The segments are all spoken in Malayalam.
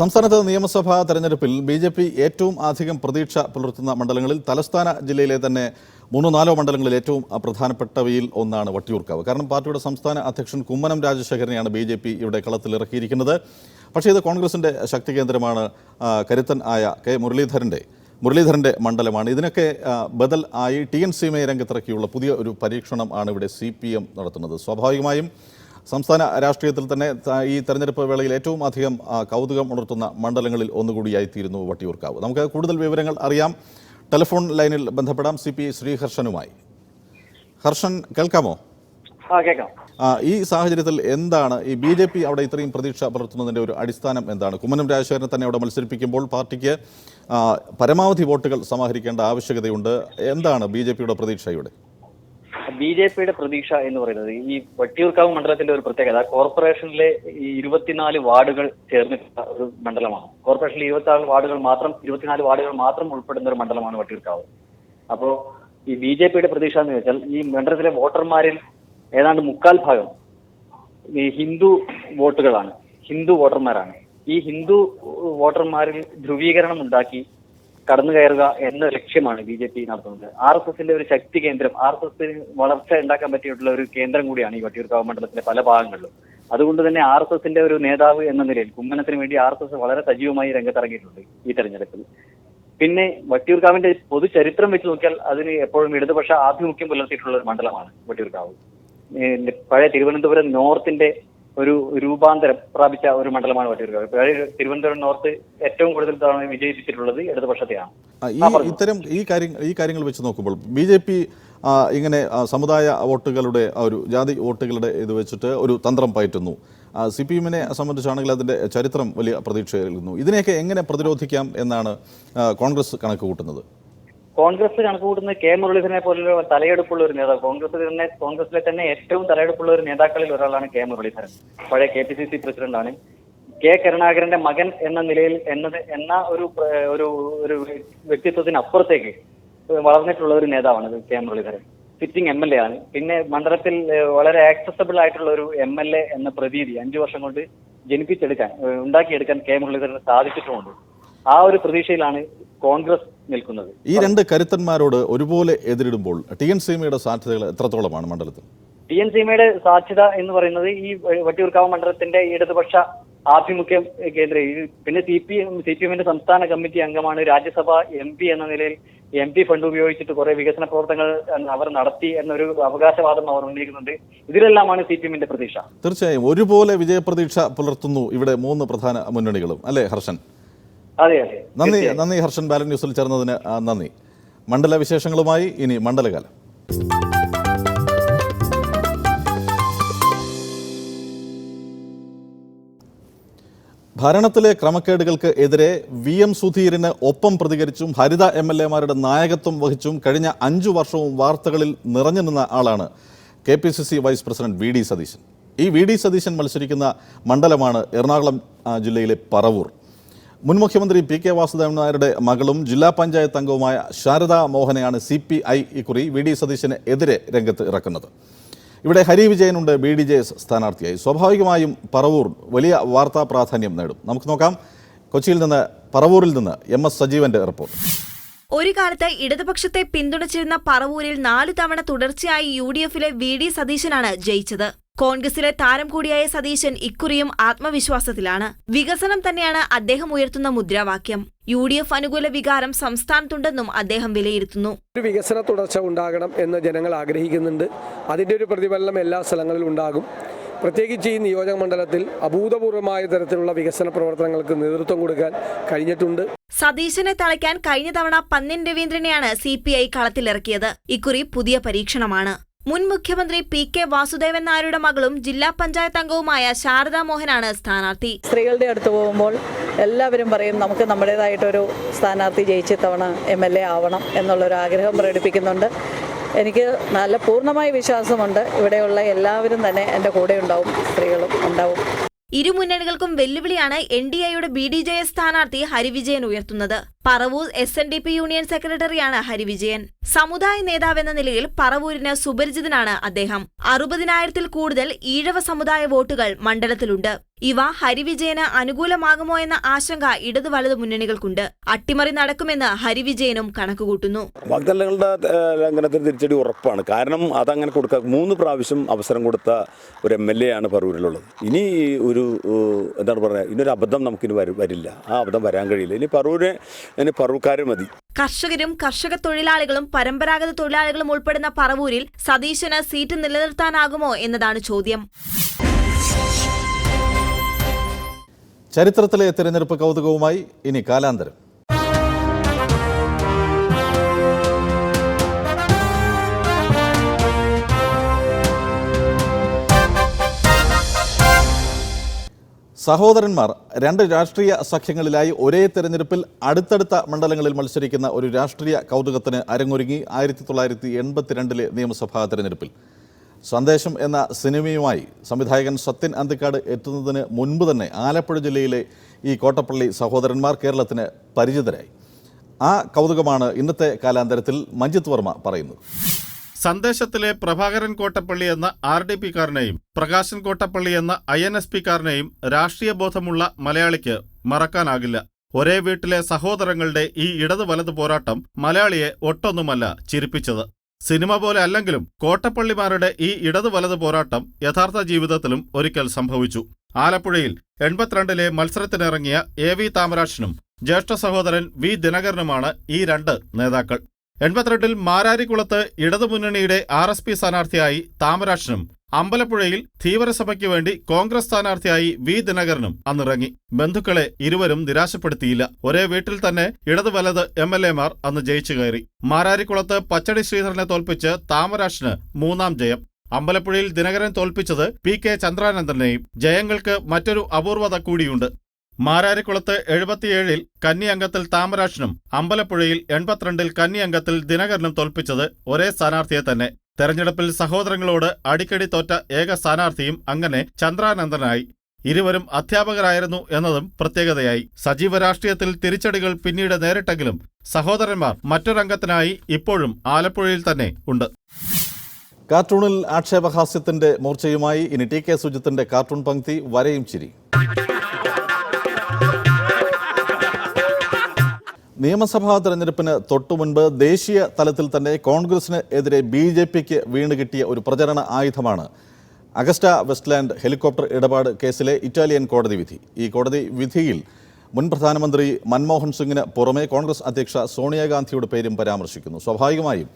സംസ്ഥാനത്ത് നിയമസഭാ തെരഞ്ഞെടുപ്പിൽ ബി ജെ പി ഏറ്റവും അധികം പ്രതീക്ഷ പുലർത്തുന്ന മണ്ഡലങ്ങളിൽ തലസ്ഥാന ജില്ലയിലെ തന്നെ മൂന്നോ നാലോ മണ്ഡലങ്ങളിൽ ഏറ്റവും പ്രധാനപ്പെട്ടവയിൽ ഒന്നാണ് വട്ടിയൂർക്കാവ്. കാരണം പാർട്ടിയുടെ സംസ്ഥാന അധ്യക്ഷൻ കുമ്മനം രാജശേഖരനെയാണ് ബി ജെ പി ഇവിടെ കളത്തിലിറക്കിയിരിക്കുന്നത്. പക്ഷേ ഇത് കോൺഗ്രസിന്റെ ശക്തി കേന്ദ്രമാണ് കരുത്തൻ ആയ കെ മുരളീധരന്റെ മുരളീധരന്റെ മണ്ഡലമാണ്. ഇതിനൊക്കെ ബദൽ ആയി ടി എൻ സീമയെ രംഗത്തിറക്കിയുള്ള പുതിയ ഒരു പരീക്ഷണം ആണ് ഇവിടെ സി പി എം നടത്തുന്നത്. സ്വാഭാവികമായും സംസ്ഥാന രാഷ്ട്രീയത്തിൽ തന്നെ ഈ തെരഞ്ഞെടുപ്പ് വേളയിൽ ഏറ്റവും അധികം കൗതുകം ഉണർത്തുന്ന മണ്ഡലങ്ങളിൽ ഒന്നുകൂടിയായിത്തീരുന്നു വട്ടിയൂർക്കാവ്. നമുക്ക് കൂടുതൽ വിവരങ്ങൾ അറിയാം. ടെലിഫോൺ ലൈനിൽ ബന്ധപ്പെടാം സി പി ശ്രീഹർഷനുമായി. ഹർഷൻ കേൾക്കാമോ? ഈ സാഹചര്യത്തിൽ എന്താണ് ഈ ബി ജെ പി അവിടെ ഇത്രയും പ്രതീക്ഷ പുലർത്തുന്നതിന്റെ ഒരു അടിസ്ഥാനം എന്താണ്? കുമ്മനം രാജശേഖരനെ തന്നെ അവിടെ മത്സരിപ്പിക്കുമ്പോൾ പാർട്ടിക്ക് പരമാവധി വോട്ടുകൾ സമാഹരിക്കേണ്ട ആവശ്യകതയുണ്ട്. എന്താണ് ബി ജെ പിയുടെ പ്രതീക്ഷ ഇവിടെ ബി ജെ പിയുടെ പ്രതീക്ഷ എന്ന് പറയുന്നത് ഈ വട്ടിയൂർക്കാവ് മണ്ഡലത്തിന്റെ ഒരു പ്രത്യേകത കോർപ്പറേഷനിലെ ഈ ഇരുപത്തിനാല് വാർഡുകൾ ചേർന്നിട്ടുള്ള ഒരു മണ്ഡലമാണ്. കോർപ്പറേഷനിലെ ഇരുപത്തിനാല് വാർഡുകൾ മാത്രം ഇരുപത്തിനാല് വാർഡുകൾ മാത്രം ഉൾപ്പെടുന്ന ഒരു മണ്ഡലമാണ് വട്ടിയൂർക്കാവ്. അപ്പോ ഈ ബി ജെ പിയുടെ പ്രതീക്ഷ എന്ന് വെച്ചാൽ ഈ മണ്ഡലത്തിലെ വോട്ടർമാരിൽ ഏതാണ്ട് മുക്കാൽ ഭാഗം ഈ ഹിന്ദു വോട്ടുകളാണ് ഹിന്ദു വോട്ടർമാരാണ്. ഈ ഹിന്ദു വോട്ടർമാരിൽ ധ്രുവീകരണം ഉണ്ടാക്കി കടന്നു കയറുക എന്ന ലക്ഷ്യമാണ് ബി ജെ പി നടത്തുന്നത്. ആർ എസ് എസിന്റെ ഒരു ശക്തി കേന്ദ്രം ആർ എസ് എസിന് വളർച്ച ഉണ്ടാക്കാൻ പറ്റിയിട്ടുള്ള ഒരു കേന്ദ്രം കൂടിയാണ് ഈ വട്ടിയൂർക്കാവ് മണ്ഡലത്തിലെ പല ഭാഗങ്ങളിലും. അതുകൊണ്ട് തന്നെ ആർ എസ് എസിന്റെ ഒരു നേതാവ് എന്ന നിലയിൽ കുമ്മനത്തിന് വേണ്ടി ആർ എസ് എസ് വളരെ സജീവമായി രംഗത്തിറങ്ങിയിട്ടുണ്ട് ഈ തെരഞ്ഞെടുപ്പിൽ. പിന്നെ വട്ടിയൂർക്കാവിന്റെ പൊതു ചരിത്രം വെച്ച് നോക്കിയാൽ അതിന് എപ്പോഴും ഇടതുപക്ഷ ആഭിമുഖ്യം പുലർത്തിയിട്ടുള്ള ഒരു മണ്ഡലമാണ് വട്ടിയൂർക്കാവ് പഴയ തിരുവനന്തപുരം നോർത്തിന്റെ ഒരു രൂപാന്തരം പ്രാപിച്ച ഒരു മണ്ഡലമാണ് വട്ടിയൂർക്കാവ്. തിരുവനന്തപുരം നോർത്ത് ഏറ്റവും കൂടുതൽ തവണ വിജയിപ്പിച്ചിട്ടുള്ളത് ഇടതുപക്ഷത്തെയാണ്. ഈ ഇത്തരം ഈ കാര്യങ്ങൾ ഈ കാര്യങ്ങൾ വെച്ച് നോക്കുമ്പോൾ ബി ജെ പി ഇങ്ങനെ സമുദായ വോട്ടുകളുടെ ഒരു ജാതി വോട്ടുകളുടെ ഇത് വെച്ചിട്ട് ഒരു തന്ത്രം പയറ്റുന്നു. സി പി എമ്മിനെ സംബന്ധിച്ചാണെങ്കിൽ അതിന്റെ ചരിത്രം വലിയ പ്രതീക്ഷയായിരുന്നു ഇതിനെയൊക്കെ എങ്ങനെ പ്രതിരോധിക്കാം എന്നാണ് കോൺഗ്രസ് കണക്ക് കൂട്ടുന്നത്? കോൺഗ്രസ് കണക്ക് കൂട്ടുന്നത് കെ മുരളീധരനെ പോലുള്ള തലയെടുപ്പുള്ള ഒരു നേതാവ്. കോൺഗ്രസ് തന്നെ കോൺഗ്രസിലെ തന്നെ ഏറ്റവും തലയെടുപ്പുള്ള ഒരു നേതാക്കളിൽ ഒരാളാണ് കെ മുരളീധരൻ. പഴയ കെ പി സി സി പ്രസിഡന്റാണ്. കെ കരുണാകരന്റെ മകൻ എന്ന നിലയിൽ എന്നത് എന്ന ഒരു ഒരു ഒരു വ്യക്തിത്വത്തിനപ്പുറത്തേക്ക് വളർന്നിട്ടുള്ള ഒരു നേതാവാണ് K Muraleedharan. Sitting M L A ആണ്. പിന്നെ മണ്ഡലത്തിൽ വളരെ ആക്സസബിൾ ആയിട്ടുള്ള ഒരു എം എൽ എ എന്ന പ്രതീതി അഞ്ചു വർഷം കൊണ്ട് ജനിപ്പിച്ചെടുക്കാൻ ഉണ്ടാക്കിയെടുക്കാൻ കെ മുരളീധരന് സാധിച്ചിട്ടുമുണ്ട്. ആ ഒരു പ്രതീക്ഷയിലാണ് കോൺഗ്രസ് നിൽക്കുന്നത്. ഈ രണ്ട് കരുത്തന്മാരോട് ഒരുപോലെ എതിരിടുമ്പോൾ ടി എൻ സീമയുടെ സാധ്യതകൾ എത്രത്തോളമാണ് മണ്ഡലത്തിൽ? ടി എൻ സീമയുടെ സാധ്യത എന്ന് പറയുന്നത് ഈ വട്ടിയൂർക്കാവ് മണ്ഡലത്തിന്റെ ഇടതുപക്ഷ ആഭിമുഖ്യം കേന്ദ്ര. പിന്നെ C P M C P എമ്മിന്റെ സംസ്ഥാന കമ്മിറ്റി അംഗമാണ് രാജ്യസഭ എം പി എന്ന നിലയിൽ എം പി ഫണ്ട് ഉപയോഗിച്ചിട്ട് കുറെ വികസന പ്രവർത്തനങ്ങൾ അവർ നടത്തി എന്നൊരു അവകാശവാദം അവർ ഉന്നയിക്കുന്നുണ്ട്. ഇതിലെല്ലാമാണ് സി പി എമ്മിന്റെ പ്രതീക്ഷ. തീർച്ചയായും ഒരുപോലെ വിജയപ്രതീക്ഷ പുലർത്തുന്നു ഇവിടെ മൂന്ന് പ്രധാന മുന്നണികളും. അല്ലെ ഹർഷൻ? നന്ദി നന്ദി ഹർഷൻ ബാലൻ ന്യൂസിൽ ചേർന്നതിന് നന്ദി. മണ്ഡല വിശേഷങ്ങളുമായി ഇനി മണ്ഡലകാലം. ഭരണത്തിലെ ക്രമക്കേടുകൾക്ക് എതിരെ വി എം സുധീരന് ഒപ്പം പ്രതികരിച്ചും ഹരിത എം എൽ എമാരുടെ നായകത്വം വഹിച്ചും കഴിഞ്ഞ അഞ്ചു വർഷവും വാർത്തകളിൽ നിറഞ്ഞു നിന്ന ആളാണ് K P C C vice president V D Satheesan. ഈ വി ഡി സതീശൻ മത്സരിക്കുന്ന മണ്ഡലമാണ് എറണാകുളം ജില്ലയിലെ പറവൂർ. മുൻ മുഖ്യമന്ത്രി പി കെ വാസുദേവൻ നായരുടെ മകളും ജില്ലാ പഞ്ചായത്ത് അംഗവുമായ ശാരദ മോഹനെയാണ് സി പി ഐ ഇക്കുറി വി ഡി സതീശന് എതിരെ രംഗത്ത് ഇറക്കുന്നത്. ഇവിടെ ഹരി വിജയനുണ്ട് ബി ഡി ജെ എസ് സ്ഥാനാർത്ഥിയായി. സ്വാഭാവികമായും പറവൂർ വലിയ വാർത്താ പ്രാധാന്യം നേടും. നമുക്ക് നോക്കാം. കൊച്ചിയിൽ നിന്ന് പറവൂരിൽ നിന്ന് എം എസ് സജീവന്റെ റിപ്പോർട്ട്. ഒരു കാലത്ത് ഇടതുപക്ഷത്തെ പിന്തുണച്ചിരുന്ന പറവൂരിൽ നാല് തവണ തുടർച്ചയായി യു ഡി എഫിലെ വി ഡി സതീശനാണ് ജയിച്ചത്. കോൺഗ്രസിലെ താരം കൂടിയായ സതീശൻ ഇക്കുറിയും ആത്മവിശ്വാസത്തിലാണ്. വികസനം തന്നെയാണ് അദ്ദേഹം ഉയർത്തുന്ന മുദ്രാവാക്യം. യു ഡി എഫ് അനുകൂല വികാരം സംസ്ഥാനത്തുണ്ടെന്നും അദ്ദേഹം വിലയിരുത്തുന്നു. ഒരു വികസന തുടർച്ച ഉണ്ടാകണം എന്ന് ജനങ്ങൾ ആഗ്രഹിക്കുന്നുണ്ട്. അതിന്റെ ഒരു പ്രതിഫലനം എല്ലാ സ്ഥലങ്ങളിലും ഉണ്ടാകും. പ്രത്യേകിച്ച് ഈ നിയോജക മണ്ഡലത്തിൽ അഭൂതപൂർവമായ തരത്തിലുള്ള വികസന പ്രവർത്തനങ്ങൾക്ക് നേതൃത്വം കൊടുക്കാൻ കഴിഞ്ഞിട്ടുണ്ട്. സതീശനെ തളയ്ക്കാൻ കഴിഞ്ഞ തവണ പന്നിൻ രവീന്ദ്രനെയാണ് സി പി ഐ കളത്തിലിറക്കിയത്. ഇക്കുറി പുതിയ പരീക്ഷണമാണ്. മുൻ മുഖ്യമന്ത്രി പി കെ വാസുദേവൻ നായരുടെ മകളും ജില്ലാ പഞ്ചായത്ത് അംഗവുമായ ശാരദാ മോഹനാണ് സ്ഥാനാർത്ഥി. സ്ത്രീകളുടെ അടുത്ത് പോകുമ്പോൾ എല്ലാവരും പറയും നമുക്ക് നമ്മുടേതായിട്ടൊരു സ്ഥാനാർത്ഥി ജയിച്ച് തവണ എം എൽ എ ആവണം എന്നുള്ളൊരു ആഗ്രഹം പ്രകടിപ്പിക്കുന്നുണ്ട്. എനിക്ക് നല്ല പൂർണമായ വിശ്വാസമുണ്ട്. ഇവിടെയുള്ള എല്ലാവരും തന്നെ എന്റെ കൂടെ ഉണ്ടാവും സ്ത്രീകളും ഉണ്ടാവും. ഇരു മുന്നണികൾക്കും വെല്ലുവിളിയാണ് എൻ ഡി എയുടെ ബി ഡി ജെ എസ് സ്ഥാനാർത്ഥി ഹരിവിജയൻ ഉയർത്തുന്നത്. Paravur S N D P union സെക്രട്ടറിയാണ് ഹരിവിജയൻ സമുദായ നേതാവെന്ന നിലയിൽ പറവൂരിന് സുപരിചിതനാണ് അദ്ദേഹം. അറുപതിനായിരത്തിൽ കൂടുതൽ ഈഴവ സമുദായ വോട്ടുകൾ മണ്ഡലത്തിലുണ്ട്. ഇവ ഹരിവിജയന് അനുകൂലമാകുമോ എന്ന ആശങ്ക ഇടതു വലതു മുന്നണികൾക്കുണ്ട്. അട്ടിമറി നടക്കുമെന്ന് ഹരിവിജയനും കണക്കുകൂട്ടുന്നു. വാഗ്ദാനങ്ങളുടെ ലംഘനത്തിന് തിരിച്ചടി ഉറപ്പാണ്. കാരണം അതങ്ങനെ കൊടുക്കാൻ മൂന്ന് പ്രാവശ്യം അവസരം കൊടുത്ത ഒരു എം എൽ എ ആണ് പറവൂരിലുള്ളത്. ഇനി ഒരു എന്താണ് പറയുക ഇനിയൊരു അബദ്ധം നമുക്കിനി വരില്ല. ആ അബദ്ധം വരാൻ കഴിയില്ല. ഇനി പറവൂര് ഇനി പറവുകാർ മതി. കർഷകരും കർഷക തൊഴിലാളികളും പരമ്പരാഗത തൊഴിലാളികളും ഉൾപ്പെടുന്ന പറവൂരിൽ സതീശന് സീറ്റ് നിലനിർത്താനാകുമോ എന്നതാണ് ചോദ്യം. ചരിത്രത്തിലെ തിരഞ്ഞെടുപ്പ് കൗതുകവുമായി ഇനി കാലാന്തരം. സഹോദരന്മാർ രണ്ട് രാഷ്ട്രീയ സഖ്യങ്ങളിലായി ഒരേ തെരഞ്ഞെടുപ്പിൽ അടുത്തടുത്ത മണ്ഡലങ്ങളിൽ മത്സരിക്കുന്ന ഒരു രാഷ്ട്രീയ കൗതുകത്തിന് അരങ്ങൊരുങ്ങി ആയിരത്തി തൊള്ളായിരത്തി എൺപത്തിരണ്ടിലെ നിയമസഭാ തെരഞ്ഞെടുപ്പിൽ. സന്ദേശം എന്ന സിനിമയുമായി സംവിധായകൻ സത്യൻ അന്തിക്കാട് എത്തുന്നതിന് മുൻപ് തന്നെ ആലപ്പുഴ ജില്ലയിലെ ഈ കോട്ടപ്പള്ളി സഹോദരന്മാർ കേരളത്തിന് പരിചിതരായി. ആ കൗതുകമാണ് ഇന്നത്തെ കാലാന്തരത്തിൽ മഞ്ജിത് വർമ്മ പറയുന്നത്. സന്ദേശത്തിലെ പ്രഭാകരൻ കോട്ടപ്പള്ളി എന്ന ആർ ഡി പിക്കാരനെയും പ്രകാശൻ കോട്ടപ്പള്ളി എന്ന ഐ എൻ എസ് പിക്കാരനെയും രാഷ്ട്രീയ ബോധമുള്ള മലയാളിക്ക് മറക്കാനാകില്ല. ഒരേ വീട്ടിലെ സഹോദരങ്ങളുടെ ഈ ഇടതു വലതു പോരാട്ടം മലയാളിയെ ഒട്ടൊന്നുമല്ല ചിരിപ്പിച്ചത്. സിനിമ പോലെ അല്ലെങ്കിലും കോട്ടപ്പള്ളിമാരുടെ ഈ ഇടതു വലതു പോരാട്ടം യഥാർത്ഥ ജീവിതത്തിലും ഒരിക്കൽ സംഭവിച്ചു. ആലപ്പുഴയിൽ എൺപത്തിരണ്ടിലെ മത്സരത്തിനിറങ്ങിയ എ വി താമരാക്ഷനും ജ്യേഷ്ഠ സഹോദരൻ വി ദിനകരനുമാണ് ഈ രണ്ട് നേതാക്കൾ. എൺപത്തിരണ്ടിൽ മാരാരിക്കുളത്ത് ഇടതുമുന്നണിയുടെ ആർ എസ് പി സ്ഥാനാർത്ഥിയായി താമരാക്ഷനും അമ്പലപ്പുഴയിൽ ധീവരസഭയ്ക്ക് വേണ്ടി കോൺഗ്രസ് സ്ഥാനാർത്ഥിയായി വി ദിനകരനും അന്നിറങ്ങി. ബന്ധുക്കളെ ഇരുവരും നിരാശപ്പെടുത്തിയില്ല. ഒരേ വീട്ടിൽ തന്നെ ഇടതു വലത് എം എൽ എമാർ അന്ന് ജയിച്ചു കയറി. മാരാരിക്കുളത്ത് പച്ചടി ശ്രീധരനെ തോൽപ്പിച്ച് താമരാക്ഷന് മൂന്നാം ജയം. അമ്പലപ്പുഴയിൽ ദിനകരൻ തോൽപ്പിച്ചത് പി കെ ചന്ദ്രാനന്ദനെയും ജയങ്ങൾക്ക് മറ്റൊരു അപൂർവത കൂടിയുണ്ട്. മാരാരിക്കുളത്ത് എഴുപത്തിയേഴിൽ കന്നി അംഗത്തിൽ താമരാക്ഷനും അമ്പലപ്പുഴയിൽ എൺപത്തിരണ്ടിൽ കന്നി അംഗത്തിൽ ദിനകരനും തോൽപ്പിച്ചത് ഒരേ സ്ഥാനാർത്ഥിയെ തന്നെ. തെരഞ്ഞെടുപ്പിൽ സഹോദരങ്ങളോട് അടിക്കടി തോറ്റ ഏക സ്ഥാനാർത്ഥിയും അങ്ങനെ ചന്ദ്രാനന്ദനായി. ഇരുവരും അധ്യാപകരായിരുന്നു എന്നതും പ്രത്യേകതയായി. സജീവ രാഷ്ട്രീയത്തിൽ തിരിച്ചടികൾ പിന്നീട് നേരിട്ടെങ്കിലും സഹോദരന്മാർ മറ്റൊരംഗത്തിനായി ഇപ്പോഴും ആലപ്പുഴയിൽ തന്നെ ഉണ്ട്. കാർട്ടൂണിൽ ആക്ഷേപഹാസ്യത്തിന്റെ മൂർച്ചയുമായി ഇനി ടി കെ സുജിത്തിന്റെ കാർട്ടൂൺ പങ്ക്തി വരയും ചിരി. നിയമസഭാ തെരഞ്ഞെടുപ്പിന് തൊട്ടുമുൻപ് ദേശീയ തലത്തിൽ തന്നെ കോൺഗ്രസിന് എതിരെ ബി ജെ പിക്ക് വീണ് കിട്ടിയ ഒരു പ്രചരണ ആയുധമാണ്. അഗസ്റ്റ വെസ്റ്റ്ലാൻഡ് ഹെലികോപ്റ്റർ ഇടപാട് കേസിലെ ഇറ്റാലിയൻ കോടതി വിധി. ഈ കോടതി വിധിയിൽ മുൻ പ്രധാനമന്ത്രി മൻമോഹൻ സിംഗിന് പുറമെ കോൺഗ്രസ് അധ്യക്ഷ സോണിയാഗാന്ധിയുടെ പേരും പരാമർശിക്കുന്നു. സ്വാഭാവികമായും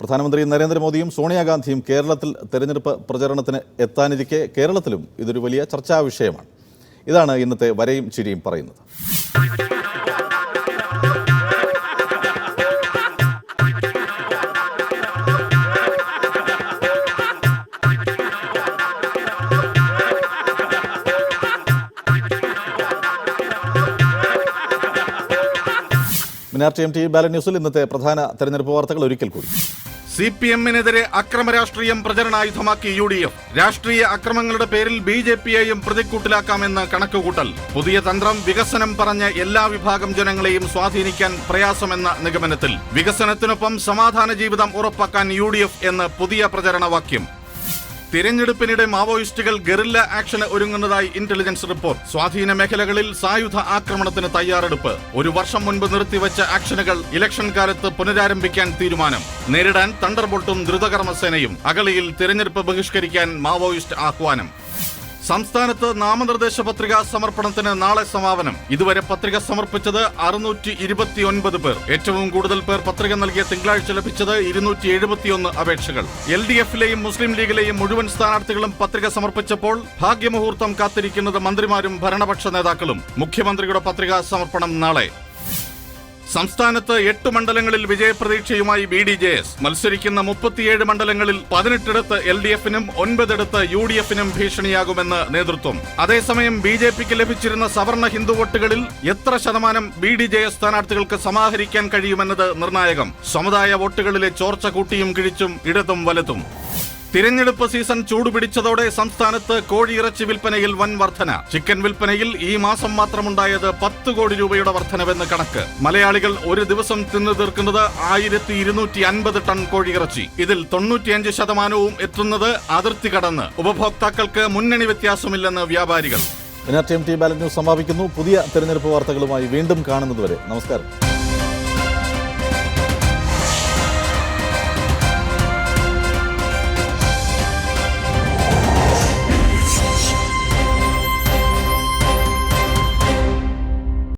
പ്രധാനമന്ത്രി നരേന്ദ്രമോദിയും സോണിയാഗാന്ധിയും കേരളത്തിൽ തെരഞ്ഞെടുപ്പ് പ്രചരണത്തിന് എത്താനിരിക്കെ കേരളത്തിലും ഇതൊരു വലിയ ചർച്ചാ വിഷയമാണ്. ഇതാണ് ഇന്നത്തെ വരയും ചിരിയും പറയുന്നത്. മിനാർ ടി എം ടി ബാലൻ ന്യൂസിൽ ഇന്നത്തെ പ്രധാന തെരഞ്ഞെടുപ്പ് വാർത്തകൾ ഒരിക്കൽ കൂടി. സി പി എമ്മിനെതിരെ അക്രമ രാഷ്ട്രീയം പ്രചരണായുധമാക്കി യു ഡി എഫ്. രാഷ്ട്രീയ അക്രമങ്ങളുടെ പേരിൽ ബി ജെ പിയെയും പ്രതിക്കൂട്ടിലാക്കാമെന്ന് കണക്കുകൂട്ടൽ. പുതിയ തന്ത്രം വികസനം പറഞ്ഞ എല്ലാ വിഭാഗം ജനങ്ങളെയും സ്വാധീനിക്കാൻ പ്രയാസമെന്ന നിഗമനത്തിൽ. വികസനത്തിനൊപ്പം സമാധാന ജീവിതം ഉറപ്പാക്കാൻ യു എന്ന് പുതിയ പ്രചരണവാക്യം. തിരഞ്ഞെടുപ്പിനിടെ മാവോയിസ്റ്റുകൾ ഗറില്ല ആക്ഷന് ഒരുങ്ങുന്നതായി ഇന്റലിജൻസ് റിപ്പോർട്ട്. സ്വാധീന മേഖലകളിൽ സായുധ ആക്രമണത്തിന് തയ്യാറെടുപ്പ്. ഒരു വർഷം മുൻപ് നിർത്തിവച്ച ആക്ഷനുകൾ ഇലക്ഷൻ കാലത്ത് പുനരാരംഭിക്കാൻ തീരുമാനം. നേരിടാൻ തണ്ടർബോൾട്ടും ദ്രുതകർമ്മസേനയും അഗളിയിൽ തിരഞ്ഞെടുപ്പ് ബഹിഷ്കരിക്കാൻ മാവോയിസ്റ്റ് ആഹ്വാനം. സംസ്ഥാനത്ത് നാമനിർദ്ദേശ പത്രിക സമർപ്പണത്തിന് നാളെ സമാപനം. ഇതുവരെ പത്രിക സമർപ്പിച്ചത് അറുന്നൂറ്റി ഇരുപത്തിയൊൻപത് പേർ. ഏറ്റവും കൂടുതൽ പേർ പത്രിക നൽകിയ തിങ്കളാഴ്ച ലഭിച്ചത് ഇരുന്നൂറ്റി എഴുപത്തിയൊന്ന് അപേക്ഷകൾ. എൽ ഡി എഫിലെയും മുസ്ലിം ലീഗിലെയും മുഴുവൻ സ്ഥാനാർത്ഥികളും പത്രിക സമർപ്പിച്ചപ്പോൾ ഭാഗ്യമുഹൂർത്തം കാത്തിരിക്കുന്നത് മന്ത്രിമാരും ഭരണപക്ഷ നേതാക്കളും. മുഖ്യമന്ത്രിയുടെ പത്രികാ സമർപ്പണം നാളെ. സംസ്ഥാനത്ത് എട്ട് മണ്ഡലങ്ങളിൽ വിജയപ്രതീക്ഷയുമായി ബി ഡി ജെ എസ്. മത്സരിക്കുന്ന മുപ്പത്തിയേഴ് മണ്ഡലങ്ങളിൽ പതിനെട്ടിടത്ത് എൽ ഡി എഫിനും ഒൻപതിടത്ത് യു ഡി എഫിനും ഭീഷണിയാകുമെന്ന് നേതൃത്വം. അതേസമയം ബി ജെ പിക്ക് ലഭിച്ചിരുന്ന സവർണ ഹിന്ദു വോട്ടുകളിൽ എത്ര ശതമാനം ബി ഡി ജെ എസ് സ്ഥാനാർത്ഥികൾക്ക് സമാഹരിക്കാൻ കഴിയുമെന്നത് നിർണായകം. സമുദായ വോട്ടുകളിലെ ചോർച്ച കൂട്ടിയും കിഴിച്ചും ഇടതും വലതും. തിരഞ്ഞെടുപ്പ് സീസൺ ചൂടുപിടിച്ചതോടെ സംസ്ഥാനത്ത് കോഴിയിറച്ചി വിൽപ്പനയിൽ വൻ വർധന. ചിക്കൻ വിൽപ്പനയിൽ ഈ മാസം മാത്രമുണ്ടായത് പത്ത് കോടി രൂപയുടെ വർധനവെന്ന് കണക്ക്. മലയാളികൾ ഒരു ദിവസം തിന്നു തീർക്കുന്നത് ആയിരത്തി ഇരുന്നൂറ്റി അൻപത് ടൺ കോഴിയിറച്ചി. ഇതിൽ തൊണ്ണൂറ്റിയഞ്ച് ശതമാനവും എത്തുന്നത് അതിർത്തി കടന്ന്. ഉപഭോക്താക്കൾക്ക് മുന്നണി വ്യത്യാസമില്ലെന്ന് വ്യാപാരികൾ. സമാപിക്കുന്നു. പുതിയ തെരഞ്ഞെടുപ്പ് വാർത്തകളുമായി വീണ്ടും കാണുന്നതുവരെ നമസ്കാരം.